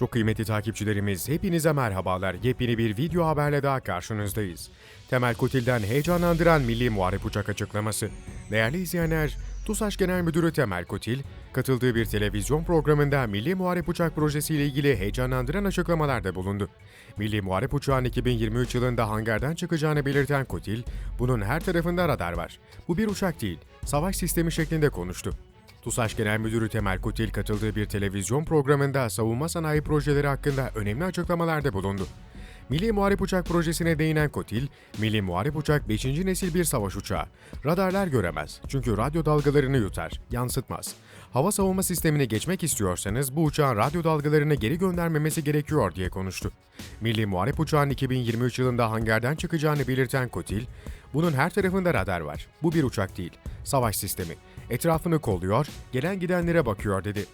Çok kıymetli takipçilerimiz, hepinize merhabalar. Yepyeni bir video haberle daha karşınızdayız. Temel Kutil'den heyecanlandıran Milli Muharip Uçak açıklaması. Değerli izleyenler, TUSAŞ Genel Müdürü Temel Kutil, katıldığı bir televizyon programında Milli Muharip Uçak Projesi ile ilgili heyecanlandıran açıklamalarda bulundu. Milli Muharip Uçağın 2023 yılında hangardan çıkacağını belirten Kutil, bunun her tarafında radar var. Bu bir uçak değil, savaş sistemi şeklinde konuştu. TUSAŞ Genel Müdürü Temel Kutil katıldığı bir televizyon programında savunma sanayi projeleri hakkında önemli açıklamalarda bulundu. Milli Muharip Uçak projesine değinen Kotil, Milli Muharip Uçak 5. nesil bir savaş uçağı. Radarlar göremez çünkü radyo dalgalarını yutar, yansıtmaz. Hava savunma sistemine geçmek istiyorsanız bu uçağın radyo dalgalarını geri göndermemesi gerekiyor diye konuştu. Milli Muharip Uçağın 2023 yılında hangardan çıkacağını belirten Kotil, bunun her tarafında radar var. Bu bir uçak değil, savaş sistemi. Etrafını kolluyor, gelen gidenlere bakıyor dedi.